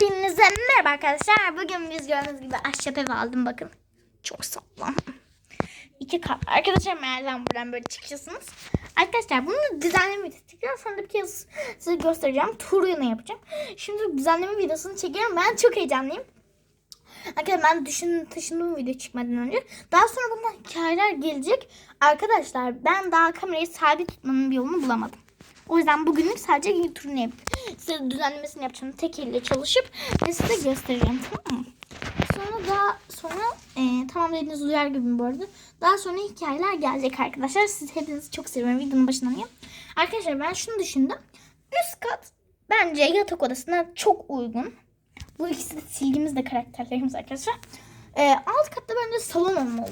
Hepinize merhaba arkadaşlar. Bugün biz gördüğünüz gibi ahşap ev aldım bakın. Çok sağlam. İki kat. Arkadaşlar merdiven buradan böyle çıkacaksınız. Arkadaşlar bunu düzenleme videosu çekeceğim. Sonra bir kez size göstereceğim. Turunu yapacağım. Şimdi düzenleme videosunu çekiyorum. Ben çok heyecanlıyım. Arkadaşlar ben düşün, taşındığım video çıkmadan önce. Daha sonra bundan hikayeler gelecek. Arkadaşlar ben daha kamerayı sabit tutmanın bir yolunu bulamadım. O yüzden bugünlük sadece ilk turunu yapıp size düzenlemesini yapacağım. Tek elle çalışıp ve size göstereceğim tamam mı? Sonra daha sonra e, tamam dediğiniz uyar gibi bu arada? Daha sonra hikayeler gelecek arkadaşlar. Siz hepinizi çok seviyorum. Videonun başına alayım. Arkadaşlar ben şunu düşündüm. Üst kat bence yatak odasına çok uygun. Bu ikisi de silgimiz de karakterlerimiz arkadaşlar. E, alt katta bence salon olmalı.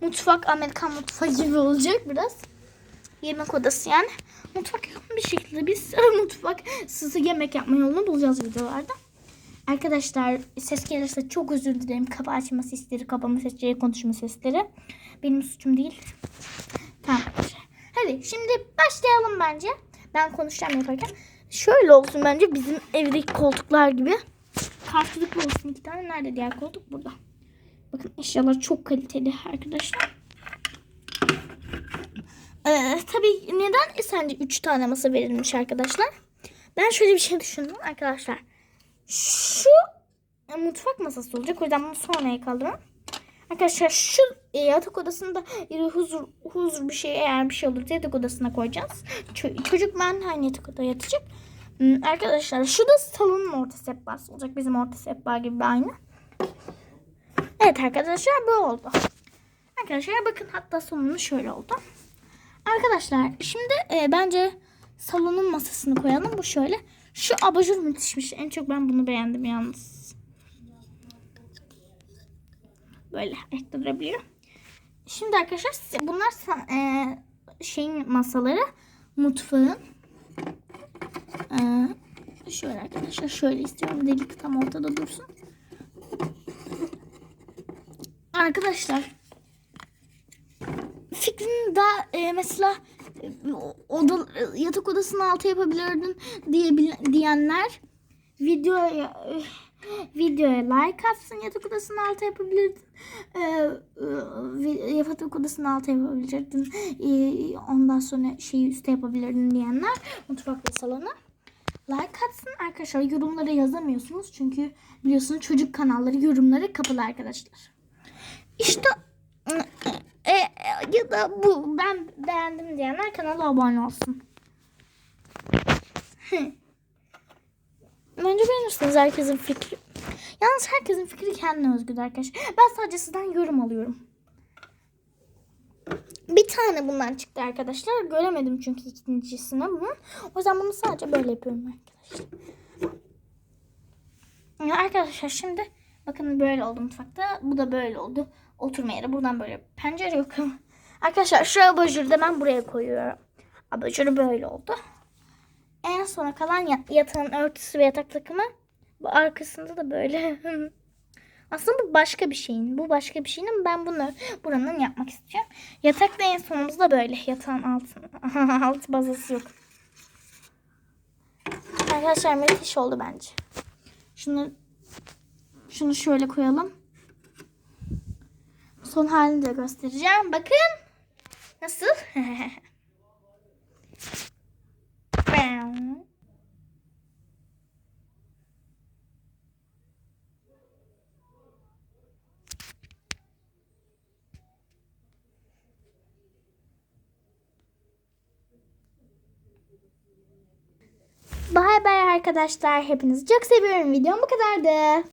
Mutfak Amerikan mutfağı gibi olacak biraz. Yemek odası yani. Mutfak yakın bir şekilde biz mutfak sızı yemek yapma yolunu bulacağız videolarda. Arkadaşlar ses gelirse çok özür dilerim. Kapı açma sesleri, kapama sesleri, konuşma sesleri. Benim suçum değil. Tamam. Hadi şimdi başlayalım bence. Ben konuşacağım yaparken. Şöyle olsun bence bizim evdeki koltuklar gibi. Karşılıklı olsun iki tane. Nerede diğer koltuk? Burada. Bakın eşyalar çok kaliteli arkadaşlar. Ee, tabii neden sence 3 tane masa verilmiş arkadaşlar? Ben şöyle bir şey düşündüm arkadaşlar. Şu e, mutfak masası olacak. O yüzden bunu sonraya kaldırıyorum. Arkadaşlar şu e, yatak odasında e, huzur huzur bir şey eğer bir şey olursa yatak odasına koyacağız. Ç- çocuk ben aynı yatak odada yatacak. Hmm, Arkadaşlar şu da salonun orta sehpası olacak. Bizim orta sehpa gibi aynı. Evet arkadaşlar bu oldu. Arkadaşlar bakın hatta sonunu şöyle oldu. Arkadaşlar şimdi e, bence salonun masasını koyalım. Bu şöyle. Şu abajur müthişmiş. En çok ben bunu beğendim yalnız. Böyle ayakta durabiliyor. Şimdi arkadaşlar bunlar e, şeyin masaları. Mutfağın. E, şöyle arkadaşlar şöyle istiyorum. Delik tam ortada dursun. Arkadaşlar fikrini daha e, mesela e, oda, yatak odasını altı yapabilirdin diye diyenler videoya e, videoya like atsın yatak odasını altı yapabilirdin e, e, yatak odasını altı yapabilirdin e, ondan sonra şeyi üstte yapabilirdin diyenler mutfak ve salonu like atsın. Arkadaşlar yorumlara yazamıyorsunuz çünkü biliyorsunuz çocuk kanalları yorumlara kapalı arkadaşlar. İşte e, e, ya da bu ben beğendim diyenler kanala abone olsun. Bence beğenirsiniz herkesin fikri. Yalnız herkesin fikri kendine özgü arkadaşlar. Ben sadece sizden yorum alıyorum. Bir tane bundan çıktı arkadaşlar. Göremedim çünkü ikincisini bunun. O yüzden bunu sadece böyle yapıyorum arkadaşlar. Arkadaşlar şimdi bakın böyle oldu mutfakta. Bu da böyle oldu. Oturma yeri buradan böyle pencere yok. Arkadaşlar şu abajuru da ben buraya koyuyorum. Abajuru böyle oldu. En sona kalan ya- yatağın örtüsü ve yatak takımı. Bu arkasında da böyle. Aslında bu başka bir şeyin. Bu başka bir şeyin ama ben bunu buranın yapmak istiyorum. Yatak da en sonumuzda böyle. Yatağın altı, altı bazası yok. Arkadaşlar müthiş oldu bence. Şunu şunu şöyle koyalım. Son halini de göstereceğim. Bakın. Nasıl? Bye bye arkadaşlar. Hepinizi çok seviyorum. Videom bu kadardı.